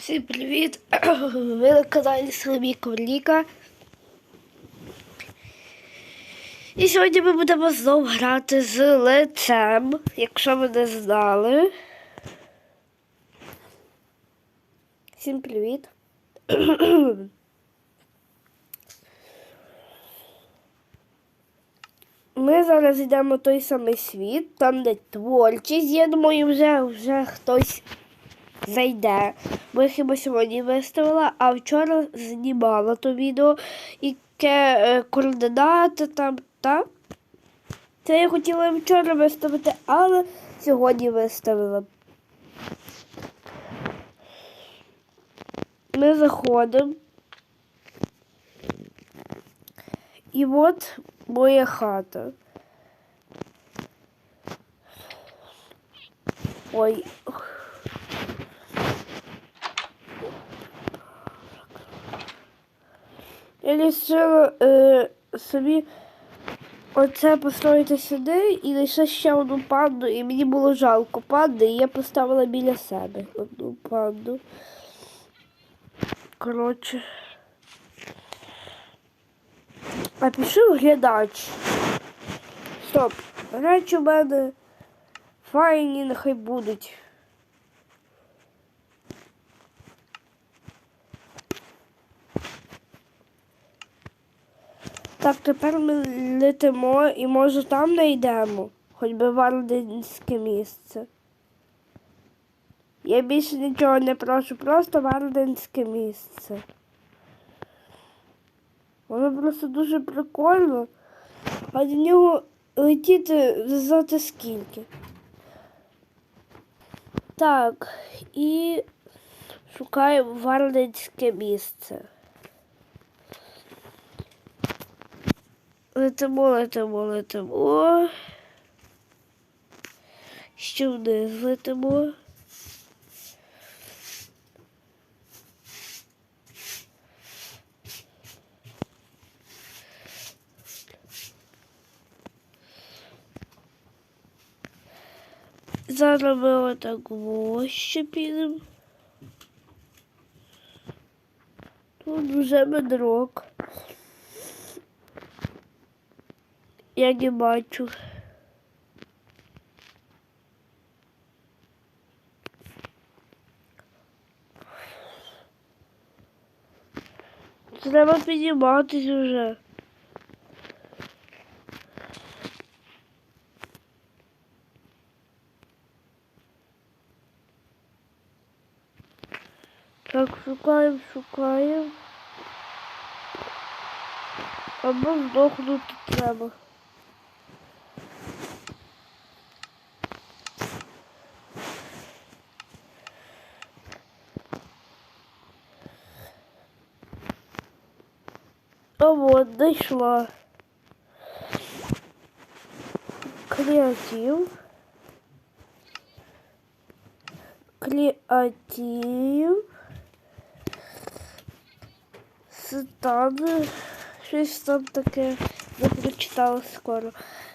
Всім привіт! Ви на каналі Соломій Ковліка. І сьогодні ми будемо знову грати з лицем, якщо ви не знали. Всім привіт! Ми зараз йдемо в той самий світ, там де творчість, я думаю, вже, вже хтось зайде. Я хіба сьогодні виставила, а вчора знімала то відео, яке е, координати там, так? Це я хотіла вчора виставити, але сьогодні виставила. Ми заходимо. І от моя хата. Ой. Я вирішила е, собі оце построїти сюди і лише ще одну панду, і мені було жалко панди, і я поставила біля себе одну панду. Коротше. А пішов глядач. Стоп. Речі у мене файні нехай будуть. Так, тепер ми летимо і може там не йдемо, хоч би вардинське місце. Я більше нічого не прошу, просто вардинське місце. Воно просто дуже прикольно, а до нього летіти знати скільки. Так, і шукаю вардинське місце. Летимо, летимо, летимо. Ще вниз летимо. Зараз ми отак вище підемо. Тут вже медрок. Я не бачу. Треба підніматись вже. Так, шукаємо, шукаємо. Або здохнути треба. А вот, дійшла. Креатив. Креатив. Стан. Щось там таке не прочитала скоро.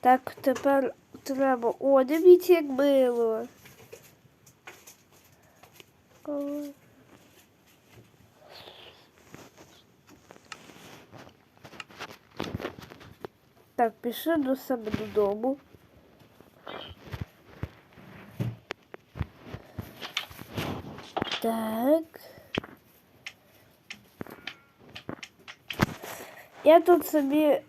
Так, тепер треба. О, дивіться, як було. Коли- Так, пішли до себе додому. Так. Я тут собі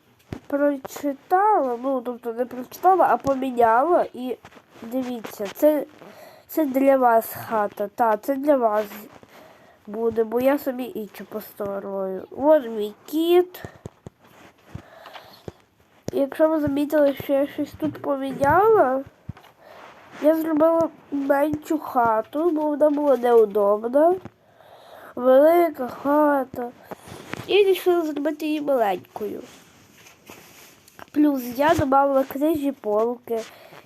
прочитала, ну, тобто не прочитала, а поміняла і дивіться, це, це для вас хата. Так, це для вас буде, бо я собі іншу построю. Ось мій кіт. Якщо ви замітили, що я щось тут поміняла, я зробила меншу хату, бо вона була неудобна. Велика хата. І вирішила зробити її маленькою. Плюс я додавала книжі полки,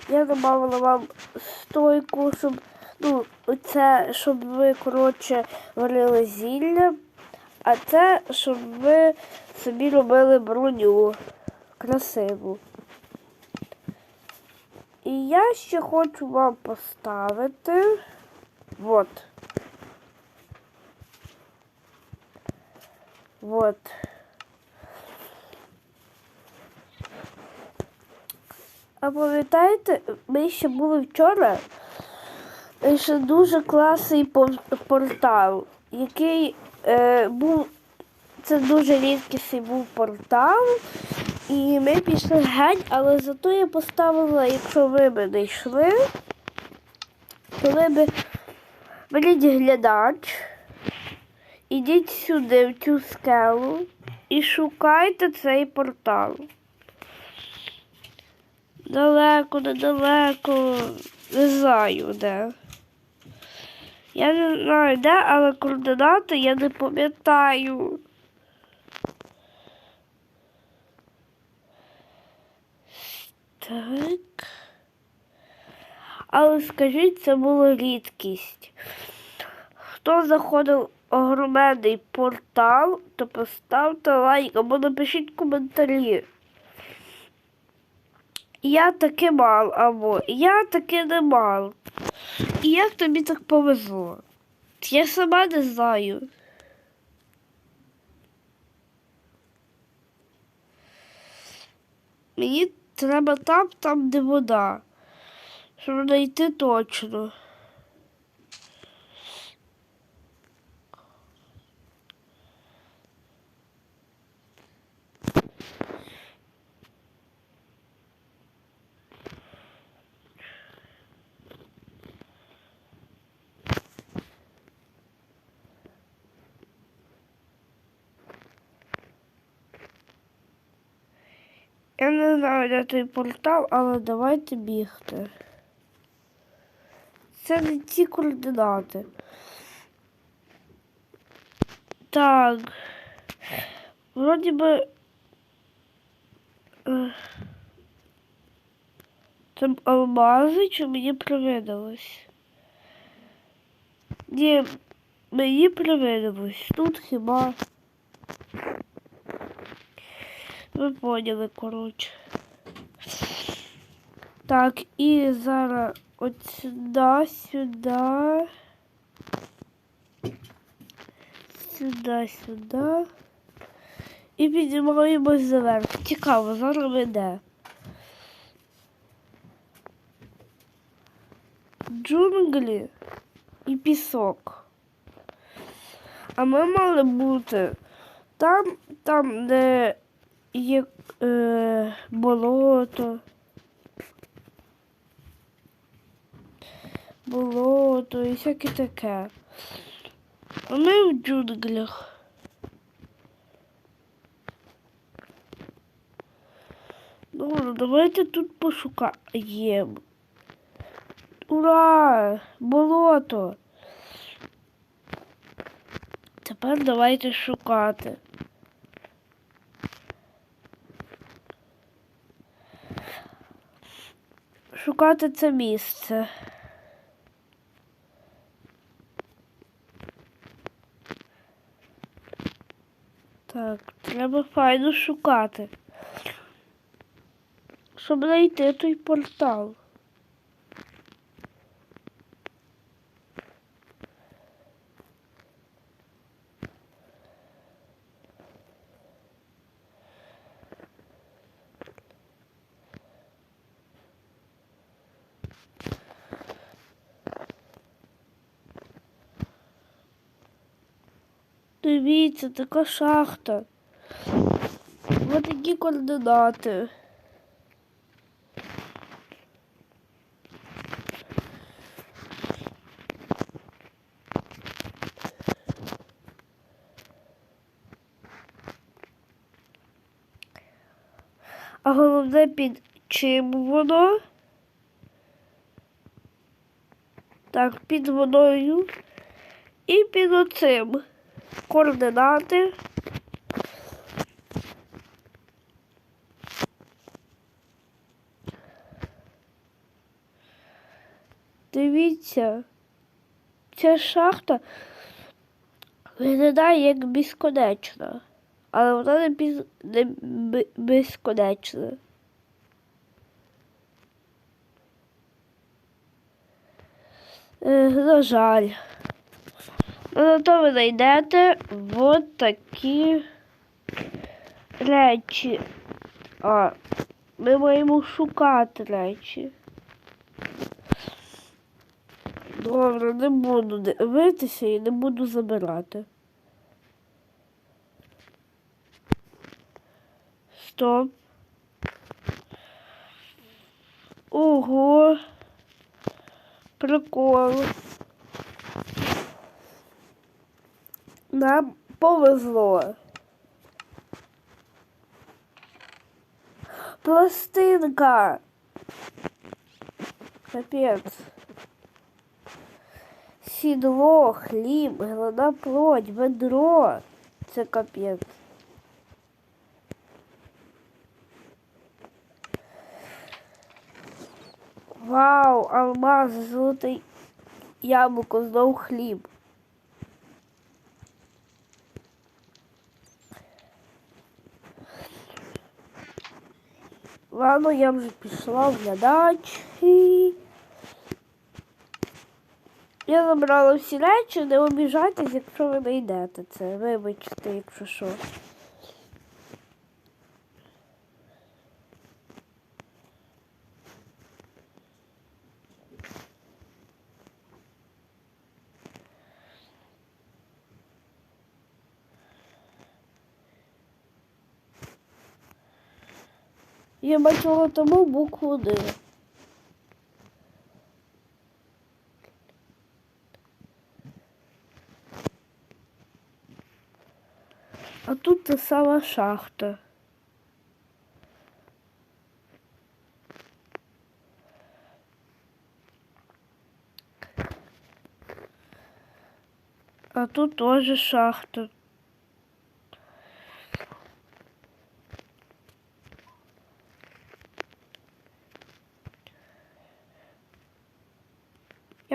я додавала вам стойку, щоб, ну, це, щоб ви, коротше, варили зілля, а це, щоб ви собі робили броню красиву. І я ще хочу вам поставити. Вот. Вот. А пам'ятаєте, ми ще були вчора. Ще дуже класний портал, який е, був. Це дуже рідкісний був портал. І ми пішли геть, але зато я поставила, якщо ви б не йшли, то ви б беріть глядач, ідіть сюди, в цю скелу, і шукайте цей портал. Далеко, недалеко, не знаю де. Я не знаю де, але координати я не пам'ятаю. Так. Але скажіть, це була рідкість. Хто заходив огроменний портал, то поставте лайк або напишіть коментарі. Я таки мав, або я таки не мав. І як тобі так повезло? Я сама не знаю. Мені треба там, там, де вода. Щоб знайти точно. Не знаю, де той портал, але давайте бігти. Це не ті координати. Так. Вроді би. е, Там алмази чи мені привидалось? Ні, мені привидалось. Тут хіба. Ви поняли, коротше. Так, і зараз от сюди, сюди. Сюди, сюди. І піднімаємось заверх. Цікаво, зараз ми де. Джунглі і пісок. А ми мали бути там, там, де є е, болото. Болото і всяке таке. А ми в джунглях. Ну, давайте тут пошукаємо. Ура! Болото! Тепер давайте шукати. Шукати це місце. Так, треба файно шукати. Щоб знайти той портал. Дивіться, така шахта. Ось такі координати. А головне під чим воно? Так, під водою і під оцим. Координати. Дивіться, ця шахта виглядає як безконечна, але вона не, біз... не безконечна. Е, на жаль. Зато ви знайдете от такі речі. А, ми маємо шукати речі. Добре, не буду дивитися і не буду забирати. Стоп. Ого. Прикол. Нам повезло. Пластинка. Капець. Сідло, хліб, голода плоть, ведро. Це капець. Вау, алмаз, золотий яблуко, знов хліб. Ладно, я вже пішла в І... Я забрала всі речі, не обіжайтесь, якщо ви не йдете це. Вибачте, якщо що. Я бачила тому букву Д. А тут та сама шахта. А тут тоже шахта.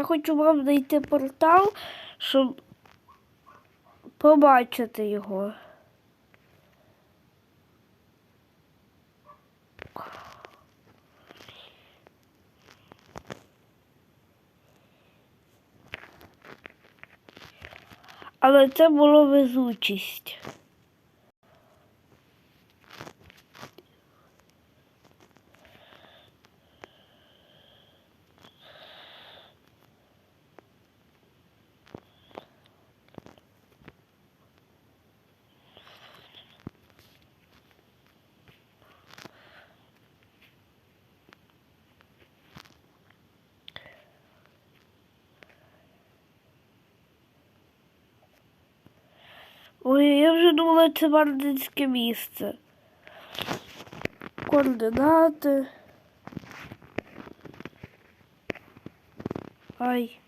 Хочу вам знайти портал, щоб побачити його. Але це було везучість. Ой, я вже думала, це бардинське місце. Координати. Ай.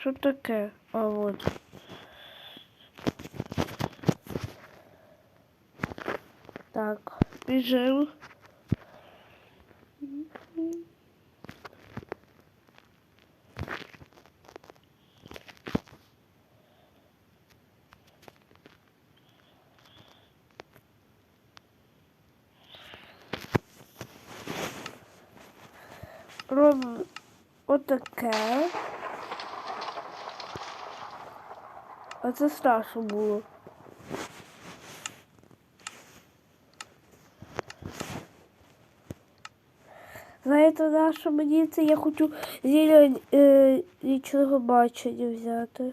Що таке? А от. Так, біжимо. Робимо отаке. А це страшно було. Знаєте, на що мені це я хочу зілля е, нічого бачення взяти.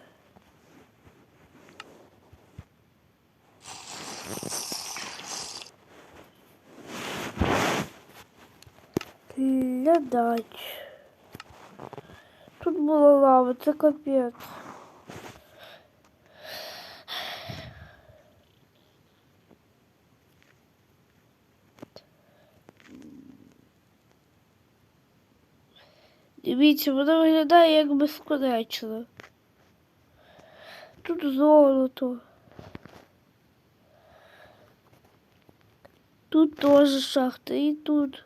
Глядач. Тут була лава, це капець. Дивіться, вона виглядає як безконечно. Тут золото. Тут теж шахта і тут.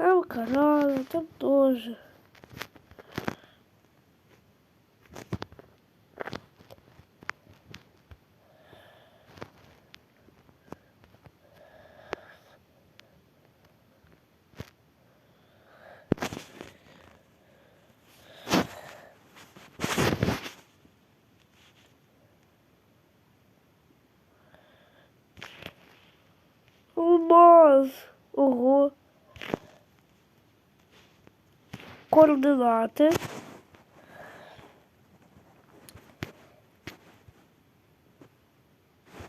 É o canal, até hoje. Tá o boss, o Координати.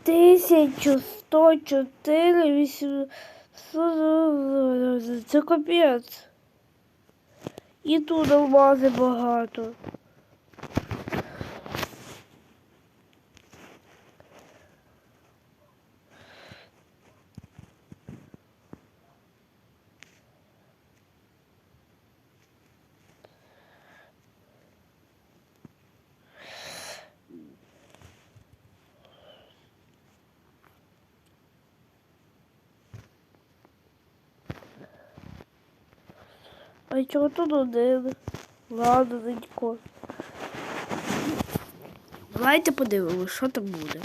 Тисячу сто чотири вісім. Це капець. І тут алмази багато. А чого тут один? Ладно, дядько. Давайте подивимось, що там буде.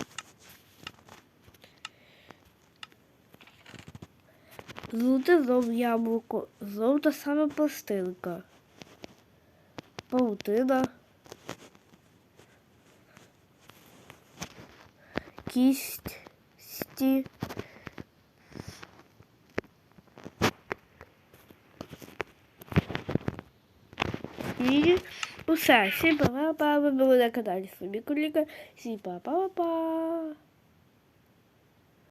Золоте знов яблуко, знов та сама пластинка. Паутина. Кість. Сті. І усе. Всім па-па-па. Ви були на каналі Собі Куліка. Всім па-па-па.